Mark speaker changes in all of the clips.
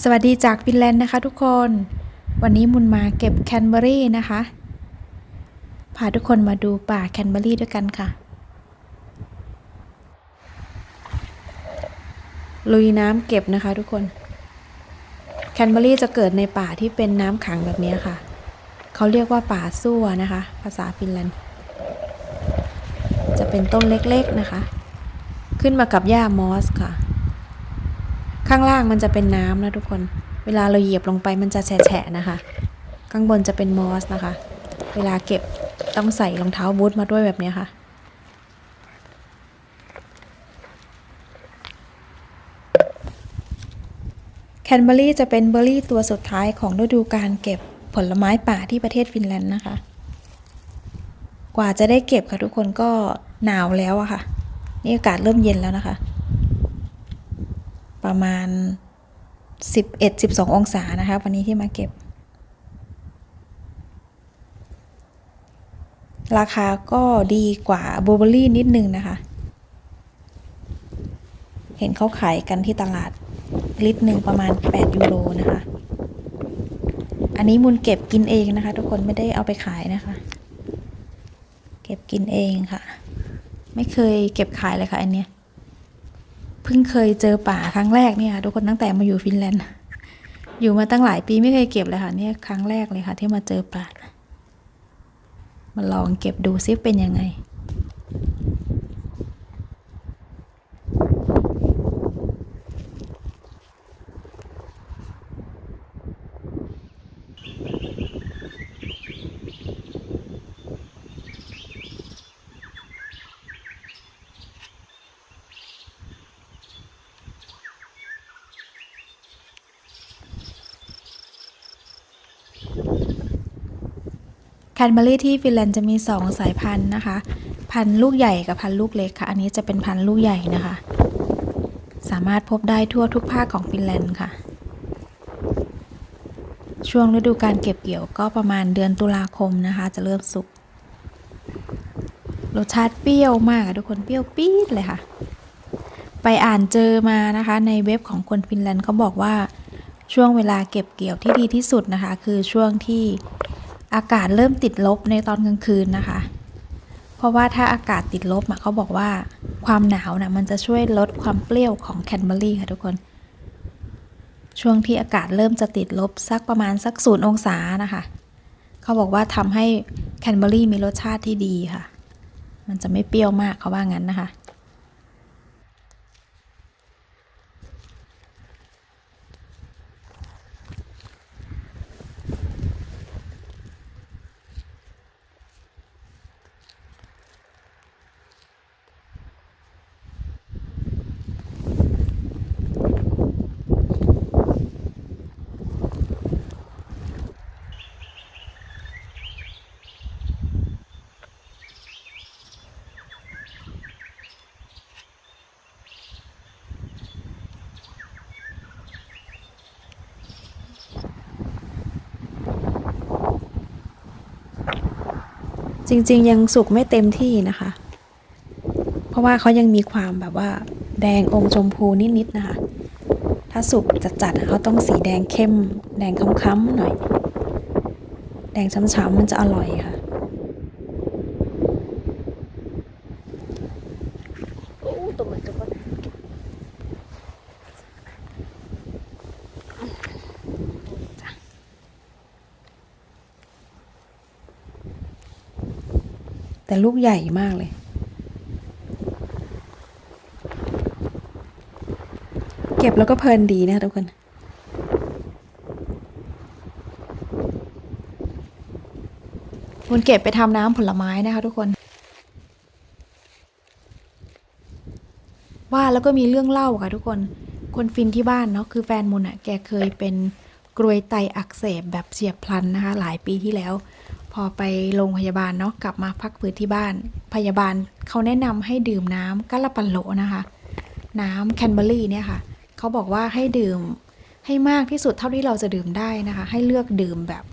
Speaker 1: สวัสดีจากฟินแลนด์นะคะทุกคน วันนี้มุนมาเก็บแคนเบอรี่นะคะ พาทุกคนมาดูป่าแคนเบอรี่ด้วยกันค่ะ ลุยน้ำเก็บนะคะทุกคน แคนเบอรี่จะเกิดในป่าที่เป็นน้ำขังแบบนี้ค่ะ เขาเรียกว่าป่าซั่วนะคะ ภาษาฟินแลนด์ จะเป็นต้นเล็กๆนะคะ ขึ้นมากับหญ้ามอสค่ะ ข้างล่างมันจะเป็นน้ำนะทุกคน เวลาเราเหยียบลงไปมันจะแฉะนะคะ ข้างบนจะเป็นมอสนะคะ เวลาเก็บต้องใส่รองเท้าบูทมาด้วยแบบนี้ค่ะ แคนเบอรี่จะเป็นเบอร์รี่ตัวสุดท้ายของฤดูการเก็บผลไม้ป่าที่ประเทศฟินแลนด์นะคะ กว่าจะได้เก็บค่ะทุกคนก็หนาวแล้วอะค่ะ นี่อากาศเริ่มเย็นแล้วนะคะ ประมาณ 11-12 องศานะคะ วันนี้ที่มาเก็บ ราคาก็ดีกว่าบลูเบอร์รี่นิดนึงนะคะ เห็นเขาขายกันที่ตลาดลิตรหนึ่งประมาณ 8 ยูโรนะคะ อันนี้มุนเก็บกินเองนะคะ ทุกคนไม่ได้เอาไปขายนะคะ เก็บกินเองค่ะ ไม่เคยเก็บขายเลยค่ะอันเนี้ย เพิ่งเคยเจอป่าครั้งแรกเนี่ยค่ะทุกคนตั้งแต่มาอยู่ฟินแลนด์ อยู่มาตั้งหลายปีไม่เคยเก็บเลยค่ะเนี่ยครั้งแรกเลยค่ะ ที่มาเจอป่ามาลองเก็บดูซิเป็นยังไง แคนเบอรี่ที่ฟินแลนด์จะมี 2 สายพันธุ์นะคะ พันธุ์ลูกใหญ่กับพันธุ์ลูกเล็กค่ะ อันนี้จะเป็นพันธุ์ลูกใหญ่นะคะ สามารถพบได้ทั่วทุกภาคของฟินแลนด์ค่ะ ช่วงฤดูการเก็บเกี่ยวก็ประมาณเดือนตุลาคมนะคะ จะเริ่มสุก รสชาติเปรี้ยวมากอะทุกคนเปรี้ยวปี๊ดเลยค่ะ ไปอ่านเจอมานะคะ ในเว็บของคนฟินแลนด์เขาบอกว่า ช่วงเวลาเก็บเกี่ยวที่ดีที่สุดนะคะ คือช่วงที่อากาศเริ่มติดลบในตอนกลางคืนนะคะ เพราะว่าถ้าอากาศติดลบเขาบอกว่าความหนาวนะมันจะช่วยลดความเปรี้ยวของแคนเบอรี่ค่ะทุกคน ช่วงที่อากาศเริ่มจะติดลบสักประมาณสักศูนย์องศานะคะเขาบอกว่าทำให้แคนเบอรี่มีรสชาติที่ดีค่ะ มันจะไม่เปรี้ยวมากเขาว่างั้นนะคะ จริง ๆ ยังสุกไม่เต็มที่นะคะ เพราะว่าเขายังมีความแบบว่า แดงองค์ชมพูนิดๆนะคะ ถ้าสุกจัดๆเขาต้องสีแดงเข้ม แดงค้ำๆหน่อย แดงช้ำๆมันจะอร่อยค่ะ แต่ลูกใหญ่มากเลย เก็บแล้วก็เพลินดีนะทุกคนคุณเก็บไปทำน้ำผลไม้นะคะทุกคน ว่าแล้วก็มีเรื่องเล่าค่ะทุกคน คนฟินที่บ้านเนาะคือแฟนมุนอะแกเคยเป็น กรวยไตอักเสบแบบเฉียบพลันนะคะ หลายปีที่แล้ว พอไปโรงพยาบาลเนาะกลับมาพักฟื้นที่บ้าน พยาบาลเขาแนะนำให้ดื่มน้ำกะละปันโหลนะคะ น้ำแคนเบอรี่เนี่ยค่ะเขาบอกว่าให้ดื่มให้มากที่สุดเท่าที่เราจะดื่มได้นะคะ ให้เลือกดื่มแบบ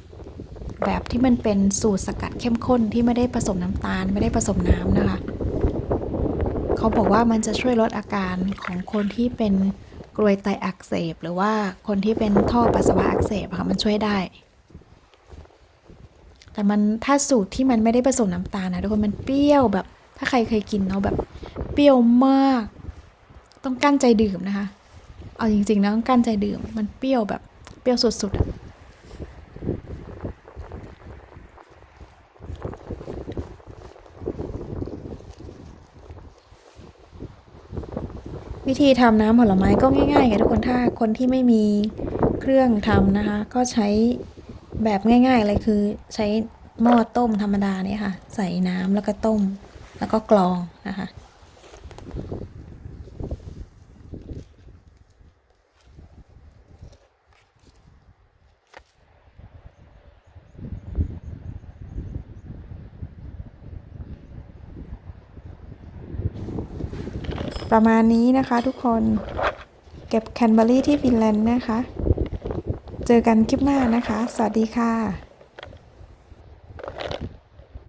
Speaker 1: แบบที่มันเป็นสูตรสกัดเข้มข้นที่ไม่ได้ผสมน้ำตาล ไม่ได้ผสมน้ำนะคะ เขาบอกว่ามันจะช่วยลดอาการของคนที่เป็น กรวยไตอักเสบ หรือว่าคนที่เป็นท่อปัสสาวะอักเสบค่ะมันช่วยได้ แต่มันถ้าสูตรที่มันไม่ได้ผสมน้ำตาลนะทุกคนมันเปรี้ยวแบบ ถ้าใครเคยกินเนาะแบบ เปรี้ยวมาก ต้องกั้นใจดื่มนะคะ เอาจริงๆนะต้องกั้นใจดื่ม มันเปรี้ยวแบบเปรี้ยวสุดๆอะ วิธีทำน้ำผลไม้ก็ง่ายๆค่ะทุกคนถ้าคนที่ไม่มีเครื่องทำนะคะ ก็ใช้แบบง่ายๆเลยคือใช้หม้อต้มธรรมดาเนี่ยค่ะ ใส่น้ำแล้วก็ต้มแล้วก็กรองนะคะ ประมาณนี้นะคะทุกคนเก็บแคนเบอรี่ที่ฟินแลนด์นะคะ เจอกันคลิปหน้านะคะ สวัสดีค่ะ